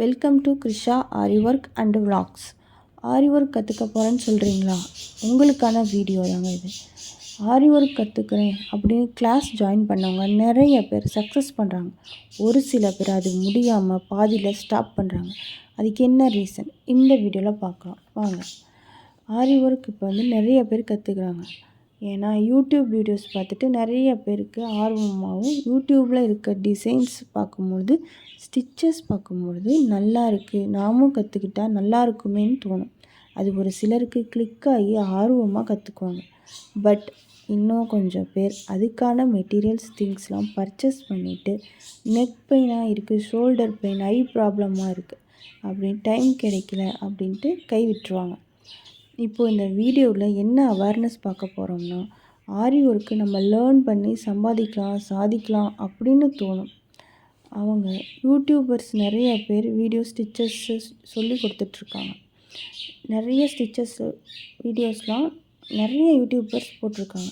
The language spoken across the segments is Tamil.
Welcome to Krisha aari work and vlogs aari work கற்றுக்க போகிறேன்னு சொல்கிறீங்களா உங்களுக்கான வீடியோ தாங்க இது. ஆரி ஒர்க் கற்றுக்குறேன் அப்படின்னு கிளாஸ் ஜாயின் பண்ணவங்க நிறைய பேர் சக்ஸஸ் பண்ணுறாங்க ஒரு சில பேர் அது முடியாமல் பாதியில் ஸ்டாப் பண்ணுறாங்க அதுக்கு என்ன ரீசன் இந்த வீடியோவில் பார்க்கலாம். வாங்க. ஆரி ஒர்க் இப்போ வந்து நிறைய பேர் கற்றுக்குறாங்க ஏன்னா யூடியூப் வீடியோஸ் பார்த்துட்டு நிறைய பேருக்கு ஆர்வமாகவும் யூடியூப்பில் இருக்க டிசைன்ஸ் பார்க்கும்பொழுது ஸ்டிச்சஸ் பார்க்கும்பொழுது நல்லா இருக்குது நாமும் கற்றுக்கிட்டா நல்லா இருக்குமேன்னு தோணும். அது ஒரு சிலருக்கு கிளிக் ஆகி ஆர்வமாக கற்றுக்குவாங்க பட் இன்னும் கொஞ்சம் பேர் அதுக்கான மெட்டீரியல்ஸ் திங்ஸ்லாம் பர்ச்சேஸ் பண்ணிவிட்டு நெக் பெயினாக இருக்குது ஷோல்டர் பெயின் ஐ ப்ராப்ளமாக இருக்குது அப்படின்னு டைம் கிடைக்கல அப்படின்ட்டு கை விட்டுருவாங்க. இப்போது இந்த வீடியோவில் என்ன அவேர்னஸ் பார்க்க போகிறோம்னா ஆரி ஒர்க்கு நம்ம லேர்ன் பண்ணி சம்பாதிக்கலாம் சாதிக்கலாம் அப்படின்னு தோணும். அவங்க யூடியூபர்ஸ் நிறைய பேர் வீடியோ ஸ்டிச்சஸ்ஸு சொல்லி கொடுத்துட்ருக்காங்க நிறைய ஸ்டிச்சஸ் வீடியோஸ்லாம் நிறைய யூடியூபர்ஸ் போட்டிருக்காங்க.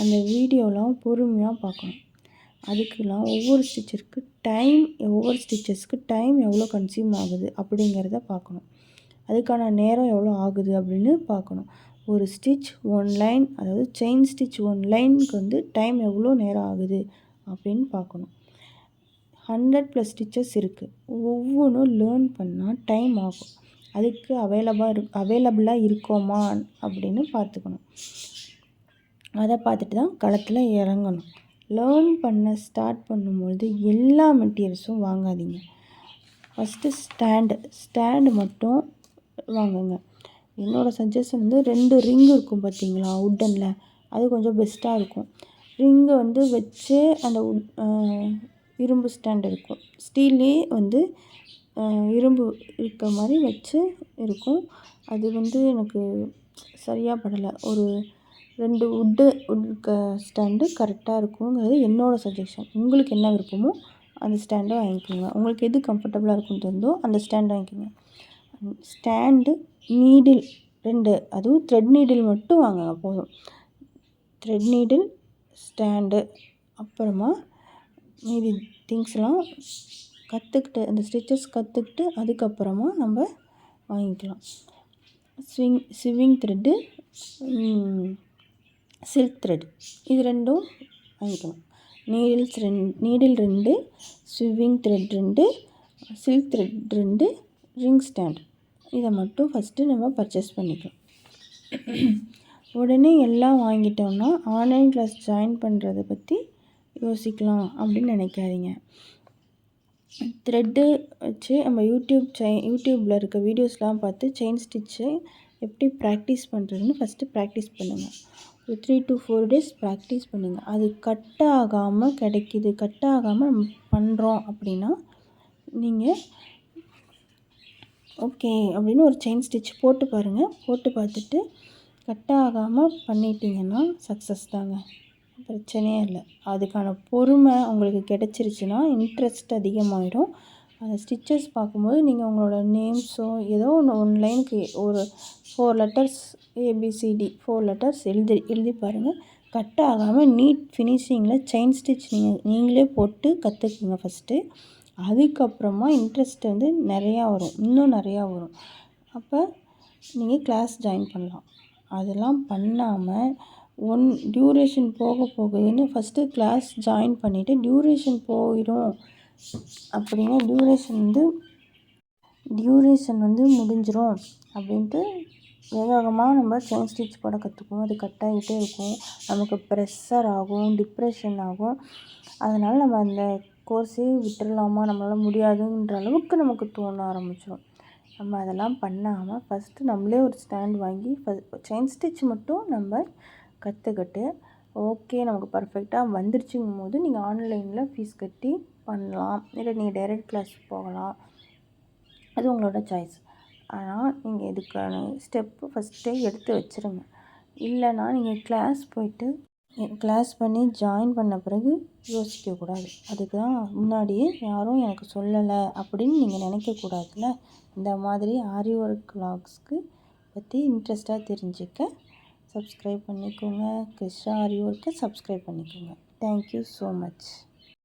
அந்த வீடியோலாம் பொறுமையாக பார்க்கணும். அதுக்கெலாம் ஒவ்வொரு ஸ்டிச்சருக்கு டைம் ஒவ்வொரு ஸ்டிச்சஸ்க்கு டைம் எவ்வளோ கன்சியூம் ஆகுது அப்படிங்கிறத பார்க்கணும். அதுக்கான நேரம் எவ்வளோ ஆகுது அப்படின்னு பார்க்கணும். ஒரு ஸ்டிச் ஒன் லைன் அதாவது செயின் ஸ்டிச் ஒன் லைனுக்கு வந்து டைம் எவ்வளோ நேரம் ஆகுது அப்படின்னு பார்க்கணும். ஹண்ட்ரட் ப்ளஸ் ஸ்டிச்சஸ் இருக்குது ஒவ்வொன்றும் லேர்ன் பண்ணால் டைம் ஆகும். அதுக்கு அவைலபிளாக இரு அவைலபிளாக இருக்கோமா அப்படின்னு பார்த்துக்கணும். அதை பார்த்துட்டு தான் களத்தில் இறங்கணும். லேர்ன் பண்ண ஸ்டார்ட் பண்ணும்பொழுது எல்லா மெட்டீரியல்ஸும் வாங்காதீங்க. ஃபஸ்ட்டு ஸ்டாண்டு ஸ்டாண்டு மட்டும் வாங்குங்க. என்னோடய சஜஷன் வந்து ரெண்டு ரிங் இருக்கும் பார்த்தீங்களா உட்டனில் அது கொஞ்சம் பெஸ்ட்டாக இருக்கும். ரிங்கை வந்து வச்சு அந்த உட் இரும்பு ஸ்டாண்ட் இருக்கும். ஸ்டீல்லே வந்து இரும்பு இருக்க மாதிரி வச்சு இருக்கும். அது வந்து எனக்கு சரியாக படலை. ஒரு ரெண்டு உட்டு உட்க ஸ்டாண்டு கரெக்டாக இருக்குங்கிறது என்னோடய சஜஷன் உங்களுக்கு என்ன விருப்பமோ அந்த ஸ்டாண்டை வாங்கிக்கோங்க. உங்களுக்கு எது கம்ஃபர்டபுளாக இருக்குன்னு தோணுதோ அந்த ஸ்டாண்டை வாங்கிக்கோங்க. ஸ்டாண்டு நீடில் ரெண்டு அதுவும் த்ரெட் நீடில் மட்டும் வாங்குங்க போதும். த்ரெட் நீடில் ஸ்டாண்டு அப்புறமா மீதி திங்ஸ்லாம் கற்றுக்கிட்டு அந்த ஸ்டிச்சஸ் கற்றுக்கிட்டு அதுக்கப்புறமா நம்ம வாங்கிக்கலாம். Sewing sewing thread silk thread இது ரெண்டும் வாங்கிக்கலாம். நீடில்ஸ் ரெண்டு நீடில் ரெண்டு ஸ்விவிங் த்ரெட் ரெண்டு சில்க் த்ரெட் ரெண்டு ரிங் ஸ்டாண்ட் இதை மட்டும் ஃபஸ்ட்டு நம்ம பர்ச்சேஸ் பண்ணிக்கலாம். உடனே எல்லாம் வாங்கிட்டோம்னா ஆன்லைன் கிளாஸ் ஜாயின் பண்ணுறத பற்றி யோசிக்கலாம் அப்படின்னு நினைக்காதீங்க. த்ரெட்டு வச்சு நம்ம யூடியூப் செயின் யூடியூப்பில் இருக்க வீடியோஸ்லாம் பார்த்து செயின் ஸ்டிச்சு எப்படி ப்ராக்டிஸ் பண்ணுறதுன்னு ஃபஸ்ட்டு ப்ராக்டிஸ் பண்ணுங்கள் ஒரு three to four days practice பண்ணுங்கள் அது கட் ஆகாமல் கிடைக்கிது கட் ஆகாமல் நம்ம பண்ணுறோம் அப்படின்னா நீங்கள் ஓகே அப்படின்னு ஒரு செயின் ஸ்டிச் போட்டு பாருங்கள் போட்டு பார்த்துட்டு கட் ஆகாமல் பண்ணிட்டீங்கன்னா சக்ஸஸ் தாங்க. பிரச்சனையே இல்லை. அதுக்கான பொறுமை உங்களுக்கு கிடச்சிருச்சுன்னா இன்ட்ரெஸ்ட் அதிகமாகிடும் அந்த ஸ்டிச்சஸ் பார்க்கும்போது நீங்கள் உங்களோட நேம்ஸோ ஏதோ ஒன்று ஒன் லைனுக்கு ஒரு four letters A B C D four letters எழுதி எழுதி பாருங்கள் கட் ஆகாமல் நீட் ஃபினிஷிங்கில் செயின் ஸ்டிச் நீங்கள் நீங்களே போட்டு கற்றுக்குங்க ஃபஸ்ட்டு அதுக்கப்புறமா இன்ட்ரெஸ்ட் வந்து நிறையா வரும். இன்னும் நிறையா வரும். அப்போ நீங்கள் கிளாஸ் ஜாயின் பண்ணலாம். அதெல்லாம் பண்ணாமல் ஒன் டியூரேஷன் போக போகுதுன்னு ஃபஸ்ட்டு கிளாஸ் ஜாயின் பண்ணிவிட்டு டியூரேஷன் போயிடும் அப்படின்னா டியூரேஷன் வந்து டியூரேஷன் வந்து முடிஞ்சிடும் அப்படின்ட்டு வேக வேகமாக நம்ம செயின் ஸ்டிச் போட கற்றுக்குவோம் அது கட் ஆகிட்டே இருக்கும். நமக்கு ப்ரெஷர் ஆகும் டிப்ரெஷன் ஆகும். அதனால் நம்ம அந்த கோர்ஸே விட்டுறலாமா? நம்மளால் முடியாதுன்ற அளவுக்கு நமக்கு தோண ஆரம்பிச்சிடும் நம்ம அதெல்லாம் பண்ணாமல் ஃபஸ்ட்டு நம்மளே ஒரு ஸ்டாண்ட் வாங்கி செயின் ஸ்டிச் மட்டும் நம்ம கற்றுக்கிட்டு ஓகே நமக்கு பர்ஃபெக்டாக வந்துருச்சுங்கும் போது நீங்கள் ஆன்லைனில் ஃபீஸ் கட்டி பண்ணலாம். இல்லை நீங்கள் டைரக்ட் கிளாஸ் போகலாம். அது உங்களோட சாய்ஸ் ஆனால் நீங்கள் இதுக்கான ஸ்டெப்பு ஃபஸ்ட்டே எடுத்து வச்சுருங்க. இல்லைன்னா நீங்கள் கிளாஸ் போயிட்டு கிளாஸ் பண்ணி ஜாயின் பண்ண பிறகு யோசிக்கக்கூடாது அதுக்கு தான் முன்னாடியே யாரும் எனக்கு சொல்லலை அப்படின்னு நீங்கள் நினைக்கக்கூடாதுல்ல இந்த மாதிரி ஆரி ஒர்க் கிளாக்ஸ்க்கு பற்றி இன்ட்ரெஸ்ட்டாக தெரிஞ்சுக்க சப்ஸ்கிரைப் பண்ணிக்கோங்க. கிருஷ்ணா ஆரி ஒர்க்கை சப்ஸ்கிரைப் பண்ணிக்கோங்க. Thank you so much